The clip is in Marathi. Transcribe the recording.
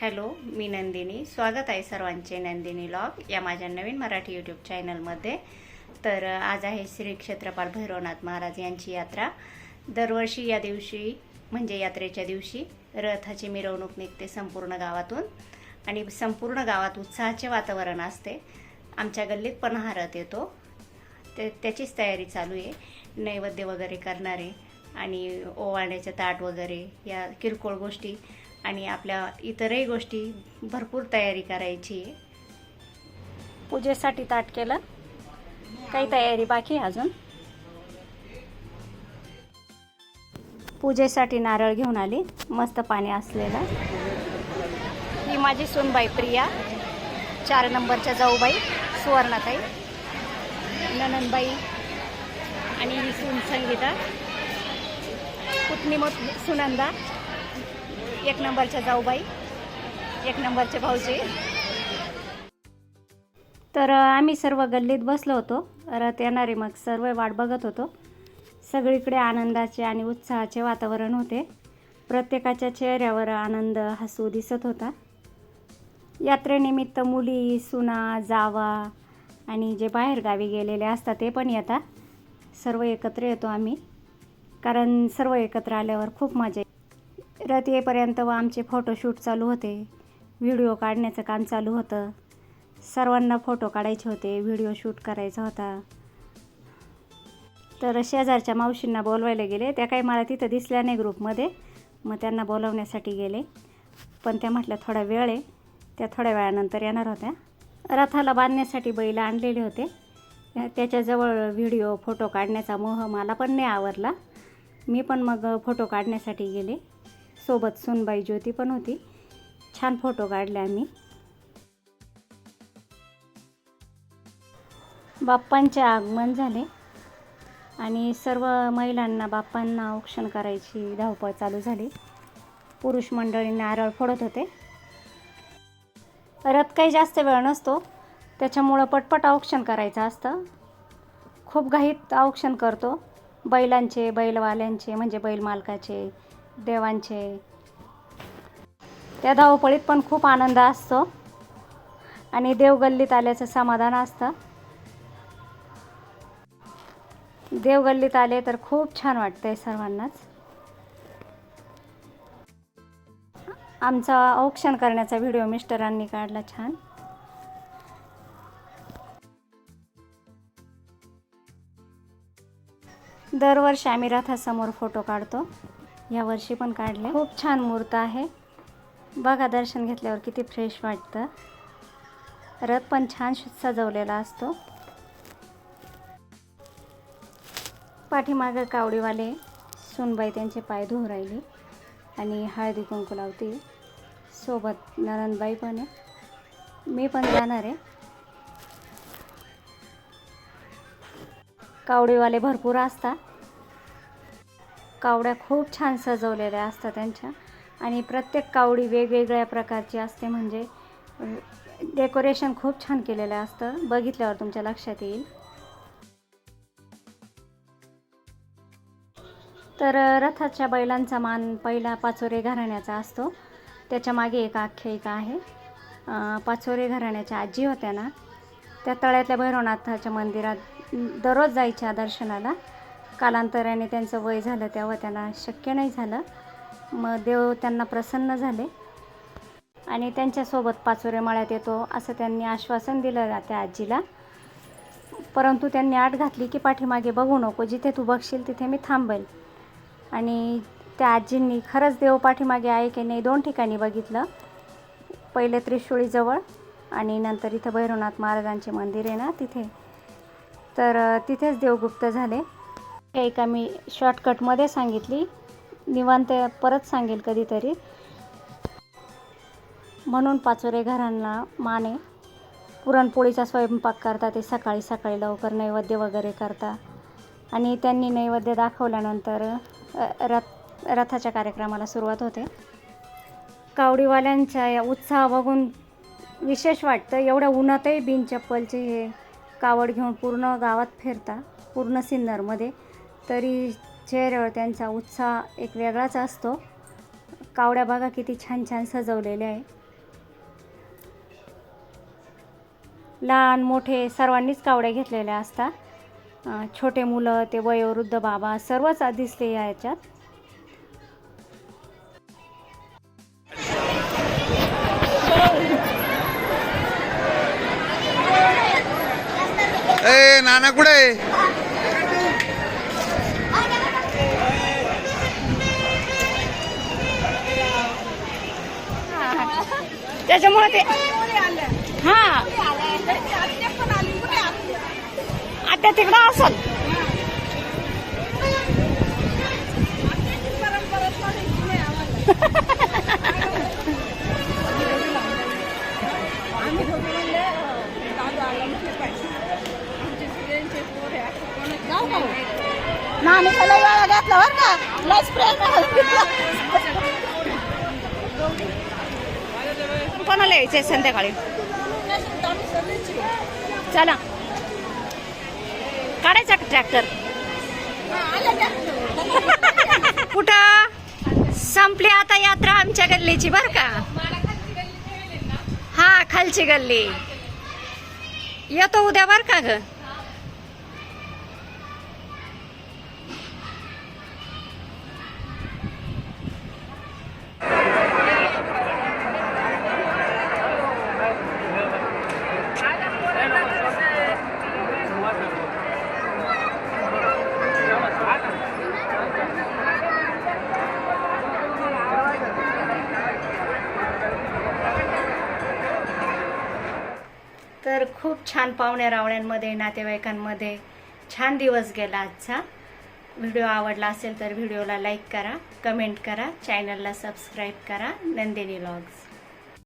हॅलो मी नंदिनी. स्वागत आहे सर्वांचे नंदिनी लॉग या माझ्या नवीन मराठी यूट्यूब चॅनलमध्ये तर आज आहे श्री क्षेत्रपाल भैरवनाथ महाराज यांची यात्रा. दरवर्षी या दिवशी म्हणजे यात्रेच्या दिवशी रथाची मिरवणूक निघते संपूर्ण गावातून. आणि संपूर्ण गावात उत्साहाचे वातावरण असते. आमच्या गल्लीत पण हा रथ येतो. ते त्याचीच तयारी चालू आहे. नैवेद्य वगैरे करणारे आणि ओवाळण्याचे ताट वगैरे या किरकोळ गोष्टी आणि आपल्या इतरही गोष्टी भरपूर तयारी करायची आहे. पूजेसाठी ताट केलं. काही तयारी बाकी आहे अजून? पूजेसाठी नारळ घेऊन आली. मस्त पाणी असलेलं. ही माझी सुनबाई प्रिया. चार नंबरच्या जाऊबाई सुवर्णाताई ननंदबाई आणि ही सून संगीता. पुतणी सुनंदा. एक नंबरच्या जाऊबाई एक नंबरचे भाऊजी. तर आम्ही सर्व गल्लीत बसलो होतो. रथ येणारे मग सर्व वाट बघत होतो. सगळीकडे आनंदाचे आणि उत्साहाचे वातावरण होते. प्रत्येकाच्या चेहऱ्यावर आनंद हसू दिसत होता. यात्रेनिमित्त मुली सुना जावा आणि जे बाहेरगावी गेलेले असतात ते पण येतात. सर्व एकत्र येतो आम्ही. कारण सर्व एकत्र आल्यावर खूप मजा रात रथ येईपर्यंत व आमचे फोटोशूट चालू होते. व्हिडिओ काढण्याचं काम चालू होतं. सर्वांना फोटो काढायचे होते व्हिडिओ शूट करायचा होता. तर शेजारच्या मावशींना बोलवायला गेले. त्या काही मला तिथं दिसल्या नाही ग्रुपमध्ये मग त्यांना बोलवण्यासाठी गेले. पण त्या म्हटल्या थोडा वेळ आहे. त्या थोड्या वेळानंतर येणार होत्या. रथाला बांधण्यासाठी बैल आणलेले होते. त्याच्याजवळ व्हिडिओ फोटो काढण्याचा मोह मला पण नाही आवरला. मी पण मग फोटो काढण्यासाठी गेले. सोबत सुनबाई ज्योती पण होती. छान फोटो काढले आम्ही. बाप्पांचे आगमन झाले. आणि सर्व महिलांना बाप्पांना औक्षण करायची धावपळ चालू झाली. पुरुष मंडळी नारळ फोडत होते. रथ काही जास्त वेळ नसतो. त्याच्यामुळं पटपट औक्षण करायचं असतं. खूप घाईत औक्षण करतो. बैलांचे बैलवाल्यांचे म्हणजे बैल मालकाचे देवांचे. त्या धावपळीत पण खूप आनंद असतो. आणि देवगल्लीत आल्याचं समाधान असतं. देवगल्लीत आले तर खूप छान वाटतंय सर्वांनाच. आमचा औक्षण करण्याचा व्हिडिओ मिस्टरांनी काढला छान. दरवर्षी आम्ही रथासमोर फोटो काढतो. यावर्षी पण काढले खूप छान मूर्त आहे. बघा दर्शन घेतल्यावर किती फ्रेश वाटतं. रथ पण छान सजवलेला असतो. पाठीमागं कावडीवाले सुनबाई त्यांचे पाय धुवून राहिले आणि हळदी कुंकू लावते सोबत नरनबाई पण आहे. मी पण जाणार आहे. कावडीवाले भरपूर असतात. कावड्या खूप छान सजवलेल्या असतात त्यांच्या. आणि प्रत्येक कावडी वेगवेगळ्या प्रकारची असते म्हणजे डेकोरेशन खूप छान केलेलं असतं. बघितल्यावर तुमच्या लक्षात येईल. तर रथाच्या बैलांचा मान पहिला पाचोरे घराण्याचा असतो. त्याच्यामागे एक आख्यायिका आहे. पाचोरे घराण्याच्या आजी होत्या ना. त्या तळ्यातल्या भैरवनाथाच्या मंदिरात दररोज जायच्या दर्शनाला. कालांतराने त्यांचं वय झालं तेव्हा त्यांना शक्य नाही झालं. मग देव त्यांना प्रसन्न झाले. आणि त्यांच्यासोबत पाचोरे माळ्यात येतो असं त्यांनी आश्वासन दिलं त्या आजीला. परंतु त्यांनी आठ घातली की पाठीमागे बघू नको जिथे तू बघशील तिथे मी थांबेल. आणि त्या आजींनी खरंच देव पाठीमागे आहे की नाही दोन ठिकाणी बघितलं. पहिले त्रिशूळीजवळ आणि नंतर इथं भैरवनाथ महाराजांचे मंदिर आहे ना तिथे. तर तिथेच देवगुप्त झाले. एका मी शॉर्टकटमध्ये सांगितली. निवांत परत सांगेल कधीतरी. म्हणून पाचोरे घरांना माने पुरणपोळीचा स्वयंपाक करता ते सकाळी सकाळी लवकर नैवेद्य वगैरे करता. आणि त्यांनी नैवेद्य दाखवल्यानंतर रथ रथाच्या कार्यक्रमाला सुरुवात होते. कावडीवाल्यांच्या या उत्साह बघून विशेष वाटतं एवढ्या उन्हातही बिनचप्पलचे हे कावड घेऊन पूर्ण गावात फिरता पूर्ण सिन्नरमध्ये. तरी चेहऱ्यावर त्यांचा उत्साह एक वेगळाच असतो. कावड्या बागा किती छान छान सजवलेल्या आहे. लहान मोठे सर्वांनीच कावड्या घेतलेल्या असतात. छोटे मुलं ते वयोवृद्ध बाबा सर्वच दिसले याच्यात. ए नाना कुठे त्याच्यामुळे ते हा. आता तिकडं असल. नानी लय वेळा घातला बरं का. लस प्रेम कोणाला आहे संध्याकाळी? चला. काढायचा ट्रॅक्टर कुठं? संपली आता यात्रा आमच्या गल्लीची बर का. हा खालची गल्ली. येतो उद्या बर का ग? तर खूप छान पाहुण्या रावण्यांमध्ये नातेवाईकांमध्ये छान दिवस गेला आजचा. व्हिडिओ आवडला असेल तर व्हिडिओला लाईक करा कमेंट करा चॅनलला सबस्क्राईब करा. नंदिनी लॉग्स